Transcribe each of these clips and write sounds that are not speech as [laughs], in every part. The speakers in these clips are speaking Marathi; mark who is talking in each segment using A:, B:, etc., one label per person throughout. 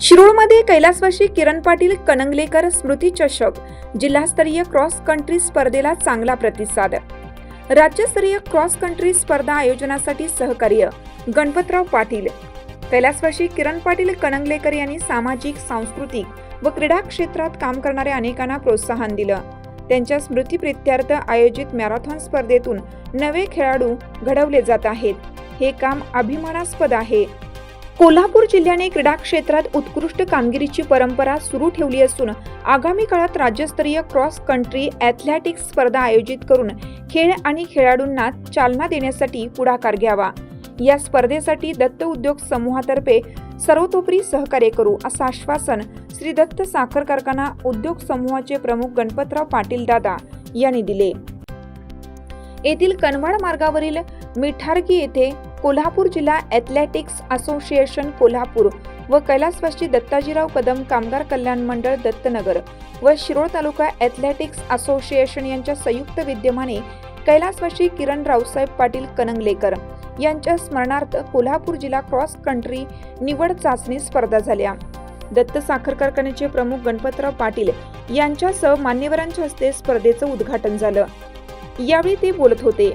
A: शिरूरमध्ये कैलासवाशी किरण पाटील कनंगलेकर स्मृती चषक जिल्हास्तरीय क्रॉस कंट्री स्पर्धेला चांगला प्रतिसाद राज्यस्तरीय क्रॉस कंट्री स्पर्धा आयोजनासाठी सहकार्य. गणपतराव पाटील. कैलासवासी किरण पाटील कणंगलेकर यांनी सामाजिक सांस्कृतिक व क्रीडा क्षेत्रात काम करणाऱ्या अनेकांना प्रोत्साहन दिलं. त्यांच्या स्मृतीप्रित्यर्थ आयोजित मॅरेथॉन स्पर्धेतून नवे खेळाडू घडवले जात आहेत. हे काम अभिमानास्पद आहे. कोल्हापूर जिल्ह्याने क्रीडा क्षेत्रात उत्कृष्ट कामगिरीची परंपरा सुरू ठेवली असून आगामी काळात राज्यस्तरीय क्रॉस कंट्री ॲथलेटिक्स स्पर्धा आयोजित करून खेळ आणि खेळाडूंना चालना देण्यासाठी पुढाकार घ्यावा. या स्पर्धेसाठी दत्त उद्योग समूहातर्फे सर्वतोपरी सहकार्य करू असं आश्वासन श्री दत्त साखर कारखाना उद्योग समूहाचे प्रमुख गणपतराव पाटील दादा यांनी दिले. येथील कनवाड मार्गावरील मिठारकी येथे कोल्हापूर जिल्हा ॲथलेटिक्स असोसिएशन कोल्हापूर व कैलासवासी दत्ताजीराव कदम कामगार कल्याण मंडळ दत्तनगर व शिरोळ तालुका ॲथलेटिक्स असोसिएशन यांच्या संयुक्त विद्यमाने कैलासवासी किरण रावसाहेब पाटील कनंगलेकर यांच्या स्मरणार्थ कोल्हापूर जिल्हा क्रॉस कंट्री निवड चाचणी स्पर्धा झाल्या. दत्त साखर कारखान्याचे प्रमुख गणपतराव पाटील यांच्यासह मान्यवरांच्या हस्ते स्पर्धेचं उद्घाटन झालं. यावेळी ते बोलत होते.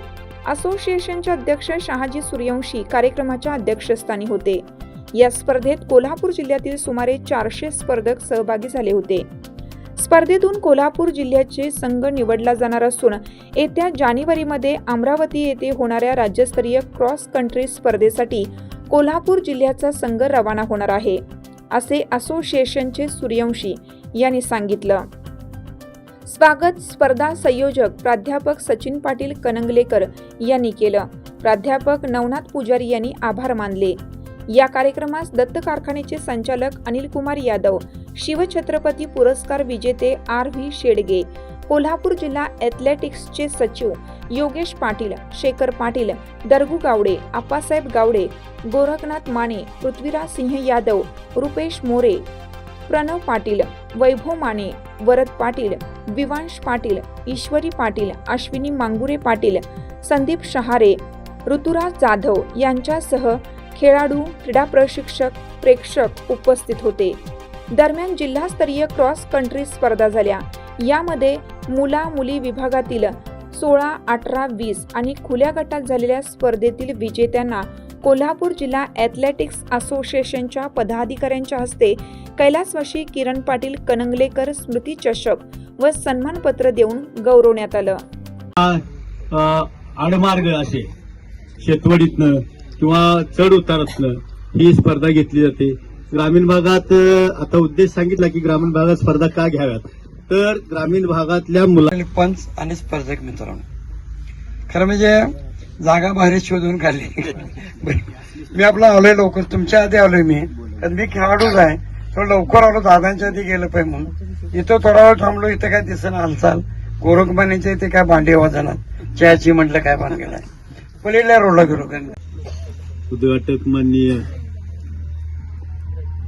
A: असोसिएशनचे अध्यक्ष शहाजी सूर्यवंशी कार्यक्रमाच्या अध्यक्षस्थानी होते. या स्पर्धेत कोल्हापूर जिल्ह्यातील सुमारे चारशे स्पर्धक सहभागी झाले होते. स्पर्धेतून कोल्हापूर जिल्ह्याचे संघ निवडला जाणार असून येत्या जानेवारीमध्ये अमरावती येथे होणाऱ्या राज्यस्तरीय क्रॉस कंट्री स्पर्धेसाठी कोल्हापूर जिल्ह्याचा संघ रवाना होणार आहे असे असोसिएशनचे सूर्यवंशी यांनी सांगितलं. स्वागत स्पर्धा संयोजक प्राध्यापक सचिन पाटील कनंगलेकर यांनी केलं. प्राध्यापक नवनाथ पुजारी यांनी आभार मानले. या कार्यक्रमास दत्त कारखान्याचे संचालक अनिल कुमार यादव शिवछत्रपती पुरस्कार विजेते आर व्ही शेडगे कोल्हापूर जिल्हा ॲथलेटिक्सचे सचिव योगेश पाटील शेखर पाटील दरगू गावडे आप्पासाहेब गावडे गोरखनाथ माने पृथ्वीराज सिंह यादव रुपेश मोरे प्रणव पाटील वैभव माने वरद पाटील विवांश पाटील ईश्वरी पाटील अश्विनी मांगुरे पाटील संदीप शहारे ऋतुराज जाधव यांच्यासह खेळाडू क्रीडा प्रशिक्षक प्रेक्षक उपस्थित होते. दरम्यान जिल्हास्तरीय क्रॉस कंट्री स्पर्धा झाल्या. यामध्ये मुला मुली विभागातील सोळा अठरा वीस आणि खुल्या गटात झालेल्या स्पर्धेतील विजेत्यांना कोल्हापूर जिल्हा ॲथलेटिक्स असोसिएशनच्या पदाधिकाऱ्यांच्या हस्ते कैलासवाशी किरण पाटील कनंगलेकर स्मृती चषक व सन्मानपत्र देऊन गौरवण्यात आलं.
B: आडमार्ग असे शेतवडीतनं किंवा चढ उतारातनं ही स्पर्धा घेतली जाते. ग्रामीण भागात आता उद्देश सांगितला की ग्रामीण भागात स्पर्धा का घ्याव्यात? तर ग्रामीण भागातल्या मुला
C: आणि पंच आणि स्पर्धक मित्रांनो खरं म्हणजे जागा बाहेर शोधून काढली. [laughs] मी आपला आलोय लवकर तुमच्या आधी आलोय मी. कारण मी खेळाडूच आहे. थोडं लवकर आलो दादांच्या आधी गेलं पाहिजे म्हणून. इथं थोडा वेळ थांबलो इथं काय दिसणं हालचाल. गोरखबाणीच्या इथे काय भांडे वाजणार चहाची म्हटलं काय भान गेलाय पलीकडल्या रोडला गेलो
B: उद्घाटक माननीय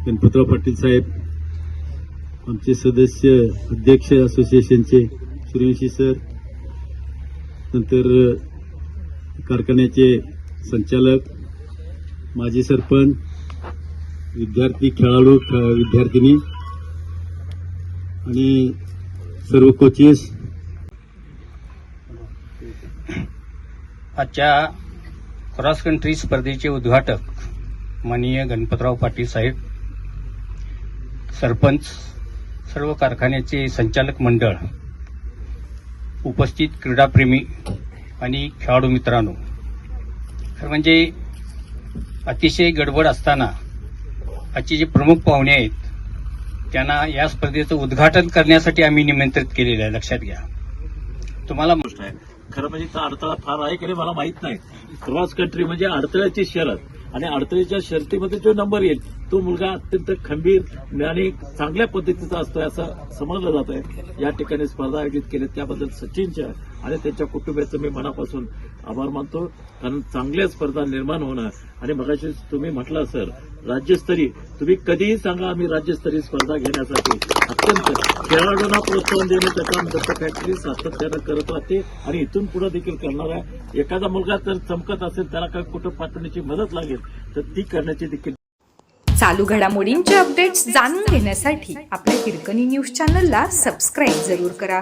B: गणपतराव पाटील साहेब आमचे सदस्य अध्यक्ष असोसिएशनचे सूर्यवंशी सर नंतर कारखान्याचे संचालक माजी सरपंच विद्यार्थी खेळाडू विद्यार्थिनी आणि सर्व कोचेस
D: आजच्या क्रॉस कंट्री स्पर्धेचे उद्घाटक माननीय गणपतराव पाटील साहेब सरपंच सर्व कारखान्याचे संचालक मंडळ उपस्थित क्रीडाप्रेमी आणि खेळाडू मित्रांनो. खरं म्हणजे अतिशय गडबड असताना आजचे जे प्रमुख पाहुणे आहेत त्यांना या स्पर्धेचं उद्घाटन करण्यासाठी आम्ही निमंत्रित केलेलं आहे. लक्षात घ्या. तुम्हाला
E: गोष्ट आहे. खरं म्हणजे अडथळा फार आहे की मला माहीत नाही. क्रॉस कंट्री म्हणजे अडथळ्याची शरद. आणि अडथळ्याच्या शर्तीमध्ये जो नंबर येईल तो मुलगा अत्यंत खंबीर आणि चांगल्या पद्धतीचा असतोय असं समजलं जात आहे या ठिकाणी स्पर्धा आयोजित केल्या त्याबद्दल सचिनच्या आणि त्यांच्या कुटुंबियाचं मी मनापासून आभार मानतो. कारण चांगल्या स्पर्धा निर्माण होणं आणि मगाशी तुम्ही म्हटलं सर राज्यस्तरीय. तुम्ही कधीही सांगा आम्ही राज्यस्तरीय स्पर्धा घेण्यासाठी. अत्यंत खेळाडूंना प्रोत्साहन देण्याचं काम दत्त फॅक्टरी सातत्यानं करत राहते. आणि इथून पुढे देखील करणार आहे. एखादा मुलगा जर चमकत असेल त्याला काही कुठं पाठवण्याची मदत लागेल तर ती करण्याची देखील
F: चालू घडामोडींचे अपडेट्स जाणून घेण्यासाठी आपल्या हिरकणी न्यूज चॅनलला सबस्क्राईब जरूर करा.